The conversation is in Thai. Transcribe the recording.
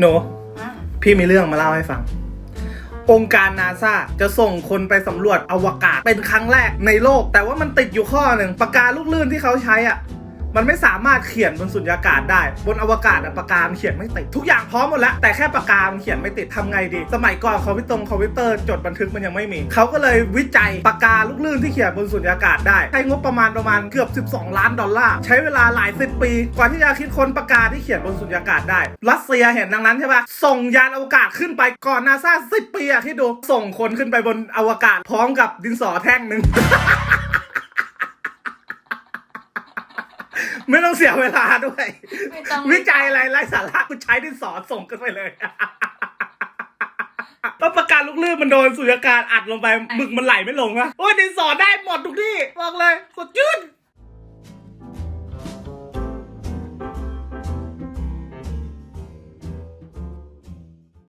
หนูอะพี่มีเรื่องมาเล่าให้ฟัง องค์การนาซาจะส่งคนไปสำรวจอวกาศเป็นครั้งแรกในโลก แต่ว่ามันติดอยู่ข้อหนึ่งปากกาลูกลื่นที่เขาใช้อะ มันไม่สามารถเขียนบนสุญญากาศได้ บนอวกาศอะปากกามันเขียนไม่ติด ทุกอย่างพร้อมหมดแล้ว แต่แค่ปากกามันเขียนไม่ติดทำไงดี สมัยก่อนคอมพิวตงคอมพิวเตอร์จดบันทึกมันยังไม่มี เขาก็เลยวิจัยปากกาลูกลื่นที่เขียนบนสุญญากาศได้ใช้งบประมาณประมาณเกือบ 12 ล้านดอลลาร์ ใช้เวลาหลายสิบปีกว่าที่จะคิดค้นปากกาที่เขียนบนสุญญากาศได้ รัสเซียเห็นดังนั้นใช่ปะส่งยานอวกาศขึ้นไปก่อนนาซาสิบปีอะที่ดูส่งคนขึ้นไปบนอวกาศพร้อมกับดินสอแท่งหนึ่ง ไม่ต้องเสียเวลาด้วย ไม่ต้องวิจัยอะไรไร้สาระกูใช้ดินสอส่งกันไปเลยก็ประกาศลูกลื่นมันโดนสุญญากาศอัดลงไปหมึกมันไหลไม่ลงอะโอ้ยดินสอได้หมดทุกที่บอกเลยสดชื่น